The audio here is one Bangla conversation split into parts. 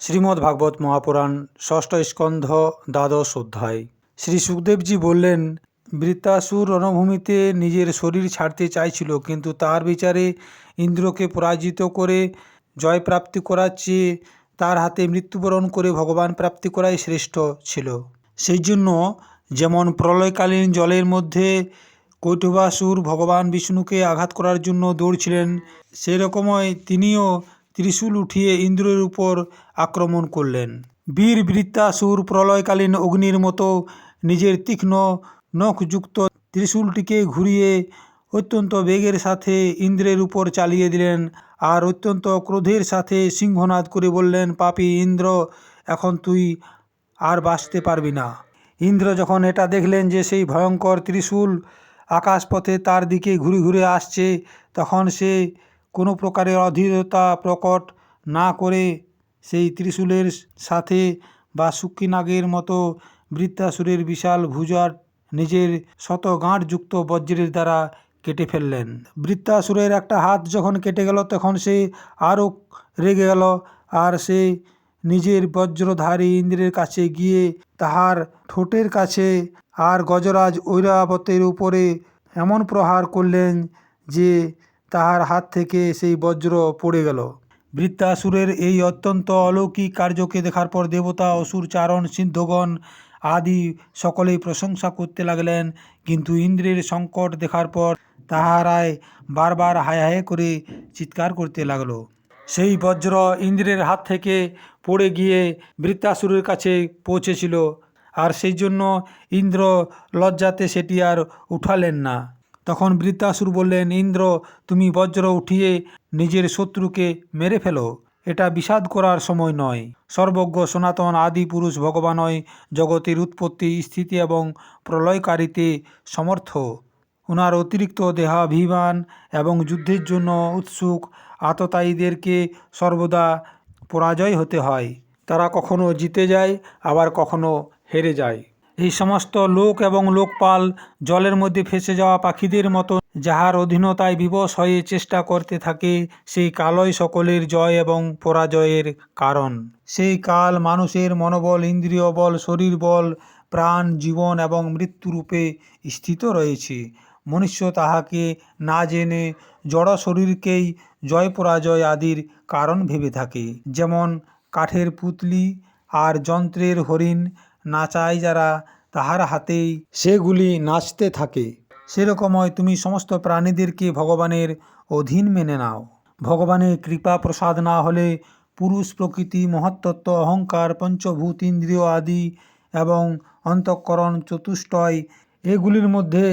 শ্রীমদ্ ভাগবত মহাপুরাণ, ষষ্ঠ স্কন্ধ দ্বাদশ অধ্যায়। শ্রী সুখদেবজি বললেন, বৃত্তাসুর রণভূমিতে নিজের শরীর ছাড়তে চাইছিল, কিন্তু তার বিচারে ইন্দ্রকে পরাজিত করে জয়প্রাপ্তি করার চেয়ে তার হাতে মৃত্যুবরণ করে ভগবান প্রাপ্তি করাই শ্রেষ্ঠ ছিল। সেই জন্য যেমন প্রলয়কালীন জলের মধ্যে কৈটবাসুর ভগবান বিষ্ণুকে আঘাত করার জন্য দৌড়ছিলেন সেই রকমই তিনিও ত্রিশূল উঠিয়ে ইন্দ্রের উপর আক্রমণ করলেন। বীর বৃত্তাসুর প্রলয়কালীন অগ্নির মতো নিজের তীক্ষ্ণ নখযুক্ত ত্রিশূলটিকে ঘুরিয়ে অত্যন্ত বেগের সাথে ইন্দ্রের উপর চালিয়ে দিলেন আর অত্যন্ত ক্রোধের সাথে সিংহনাদ করে বললেন, পাপী ইন্দ্র, এখন তুই আর বাঁচতে পারবি না। ইন্দ্র যখন এটা দেখলেন যে সেই ভয়ঙ্কর ত্রিশূল আকাশপথে তার দিকে ঘুরে ঘুরে আসছে, তখন সে কোনো প্রকারের অধীরতা প্রকট না করে সেই ত্রিশূলের সাথে বা শুক্কিনাগের মতো বৃত্তাসুরের বিশাল ভুজার নিজের শত গাঁটযুক্ত বজ্রের দ্বারা কেটে ফেললেন। বৃত্তাসুরের একটা হাত যখন কেটে গেল, তখন সে আরও রেগে গেল আর সে নিজের বজ্রধারী ইন্দ্রের কাছে গিয়ে তাহার ঠোঁটের কাছে আর গজরাজ ঐরাবতের উপরে এমন প্রহার করলেন যে তাহার হাত থেকে সেই বজ্র পড়ে গেল। বৃত্তাসুরের এই অত্যন্ত অলৌকিক কার্যকে দেখার পর দেবতা, অসুর, চারণ সিদ্ধগণ আদি সকলেই প্রশংসা করতে লাগলেন। কিন্তু ইন্দ্রের সংকট দেখার পর তাহারায় বারবার হায় হায় করে চিৎকার করতে লাগল। সেই বজ্র ইন্দ্রের হাত থেকে পড়ে গিয়ে বৃত্তাসুরের কাছে পৌঁছেছিল। আর সেই জন্য ইন্দ্র লজ্জাতে সেটি আর উঠালেন না। তখন বৃত্তাসুর বললেন, ইন্দ্র, তুমি বজ্র উঠিয়ে নিজের শত্রুকে মেরে ফেলো। এটা বিষাদ করার সময় নয়। সর্বজ্ঞ, সনাতন, আদি পুরুষ ভগবানই জগতের উৎপত্তি, স্থিতি এবং প্রলয়কারীতে সমর্থ। ওনার অতিরিক্ত দেহাভিমান এবং যুদ্ধের জন্য উৎসুক আততায়ীদেরকে সর্বদা পরাজয় হতে হয়। তারা কখনো জিতে যায়, আবার কখনো হেরে যায়। এই সমস্ত লোক এবং লোকপাল জলের মধ্যে ফেসে যাওয়া পাখিদের মতো, যাহার অধীনতায় বিবশ হয়ে চেষ্টা করতে থাকে, সেই কালই সকলের জয় এবং পরাজয়ের কারণ। সেই কাল মানুষের মনোবল, ইন্দ্রিয় বল, শরীর বল, প্রাণ, জীবন এবং মৃত্যুরূপে স্থিত রয়েছে। মনুষ্য তাহাকে না জেনে জড় শরীরকেই জয় পরাজয় আদির কারণ ভেবে থাকে। যেমন কাঠের পুতলি আর যন্ত্রের হরিণ নাচায় যারা তাহার হাতেই সেগুলি নাচতে থাকে। সেরকমই তুমি সমস্ত প্রাণীদেরকে ভগবানের অধীন মেনে নাও। ভগবানের কৃপা প্রসাদ না হলে পুরুষ প্রকৃতি মহত্তত্ত্ব অহংকার, পঞ্চভূত ইন্দ্রিয় আদি এবং অন্তঃকরণ চতুষ্টয়, এগুলির মধ্যে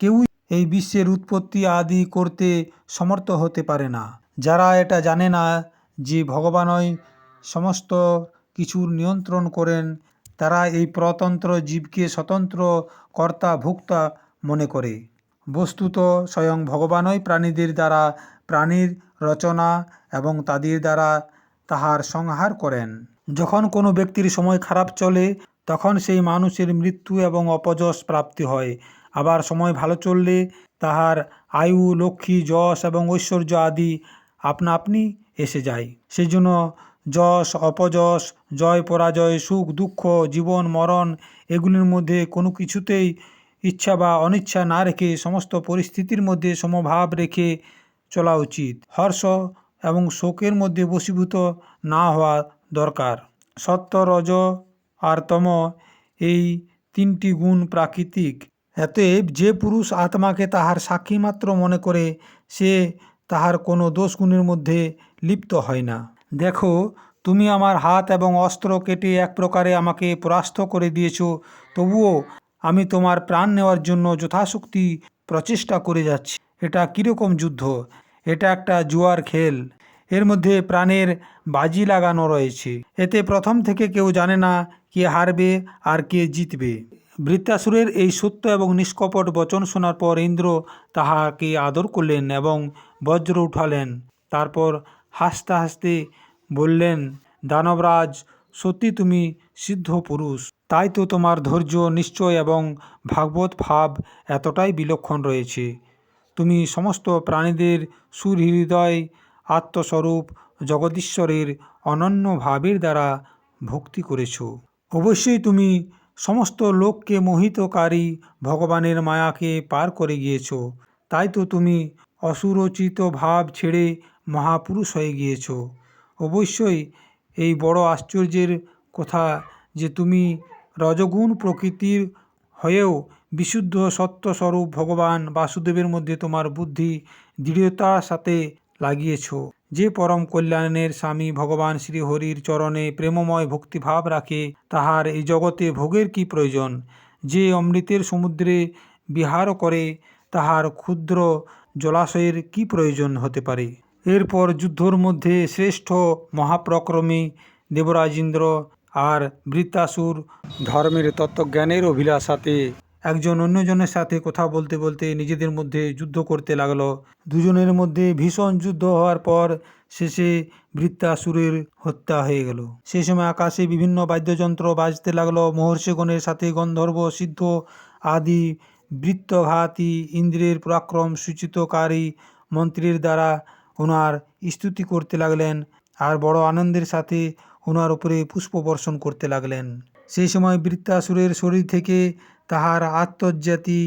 কেউই এই বিশ্বের উৎপত্তি আদি করতে সমর্থ হতে পারে না। যারা এটা জানে না যে ভগবানই সমস্ত কিছুর নিয়ন্ত্রণ করেন তারা এই প্রতন্ত্র জীবকে স্বতন্ত্র কর্তা, ভোক্তা মনে করে। বস্তুত স্বয়ং ভগবানই প্রাণীদের দ্বারা প্রাণীর রচনা এবং তাদের দ্বারা তাহার সংহার করেন। যখন কোনো ব্যক্তির সময় খারাপ চলে, তখন সেই মানুষের মৃত্যু এবং অপযশ প্রাপ্তি হয়। আবার সময় ভালো চললে, তাহার আয়ু, লক্ষ্মী, যশ এবং ঐশ্বর্য আদি আপনা আপনি এসে যায়। সেই জন্য যশ, অপযশ, জয়, পরাজয়, সুখ, দুঃখ, জীবন, মরণ, এগুলির মধ্যে কোনো কিছুতেই ইচ্ছা বা অনিচ্ছা না রেখে সমস্ত পরিস্থিতির মধ্যে সমভাব রেখে চলা উচিত। হর্ষ এবং শোকের মধ্যে বশীভূত না হওয়া দরকার। সত্য, রজ আর তম এই তিনটি গুণ প্রাকৃতিক। অতএব যে পুরুষ আত্মাকে তাহার সাক্ষী মাত্র মনে করে, সে তাহার কোনো দোষগুণের মধ্যে লিপ্ত হয় না। দেখো, তুমি আমার হাত এবং অস্ত্র কেটে এক প্রকারে আমাকে পরাস্ত করে দিয়েছ, তবুও আমি তোমার প্রাণ নেওয়ার জন্য যথাশক্তি প্রচেষ্টা করে যাচ্ছি। এটা কীরকম যুদ্ধ? এটা একটা জুয়ার খেল। এর মধ্যে প্রাণের বাজি লাগানো রয়েছে। এতে প্রথম থেকে কেউ জানে না কে হারবে আর কে জিতবে। বৃত্তাসুরের এই সত্য এবং নিষ্কপট বচন শোনার পর ইন্দ্র তাহাকে আদর করলেন এবং বজ্র উঠালেন। তারপর হাসতে হাসতে বললেন, দানবরাজ, সত্যি তুমি সিদ্ধ পুরুষ। তাই তো তোমার ধৈর্য, নিশ্চয় এবং ভাগবত ভাব এতটাই বিলক্ষণ রয়েছে। তুমি সমস্ত প্রাণীদের সুহৃদয়, আত্মস্বরূপ, জগদীশ্বরের অনন্য ভাবের দ্বারা ভক্তি করেছ। অবশ্যই তুমি সমস্ত লোককে মোহিতকারী ভগবানের মায়াকে পার করে গিয়েছ। তাই তো তুমি অসুরচিত ভাব ছেড়ে মহাপুরুষ হয়ে গিয়েছ। অবশ্যই এই বড় আশ্চর্যের কথা যে তুমি রজগুণ প্রকৃতির হয়েও বিশুদ্ধ সত্যস্বরূপ ভগবান বাসুদেবের মধ্যে তোমার বুদ্ধি দৃঢ়তার সাথে লাগিয়েছ। যে পরম কল্যাণের স্বামী ভগবান শ্রীহরির চরণে প্রেমময় ভক্তিভাব রাখে, তাহার এই জগতে ভোগের কি প্রয়োজন? যে অমৃতের সমুদ্রে বিহার করে, তাহার ক্ষুদ্র জলাশয়ের কি প্রয়োজন হতে পারে? এরপর যুদ্ধর মধ্যে শ্রেষ্ঠ মহাপ্রক্রমী দেবরাজেন্দ্র আর বৃত্তাসুর ধর্মের তত্ত্বজ্ঞানের অভিলাষাতে একজন অন্যজনের সাথে কথা বলতে বলতে নিজেদের মধ্যে যুদ্ধ করতে লাগল। দুজনের মধ্যে ভীষণ যুদ্ধ হওয়ার পর শেষে বৃত্তাসুরের হত্যা হয়ে গেল। সেই সময় আকাশে বিভিন্ন বাদ্যযন্ত্র বাজতে লাগল। মহর্ষিগণের সাথে গন্ধর্ব, সিদ্ধ আদি বৃত্তঘাতী ইন্দ্রের পরাক্রম সূচিতকারী মন্ত্রীর দ্বারা ওনার স্তুতি করতে লাগলেন আর বড় আনন্দের সাথে ওনার উপরে পুষ্প বর্ষণ করতে লাগলেন। সেই সময় বৃত্তাসুরের শরীর থেকে তাহার আত্মজ্ঞাতি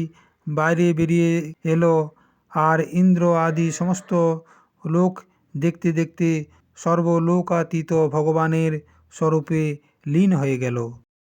বাইরে বেরিয়ে এলো আর ইন্দ্র আদি সমস্ত লোক দেখতে দেখতে সর্বলোকাতীত ভগবানের স্বরূপে লীন হয়ে গেল।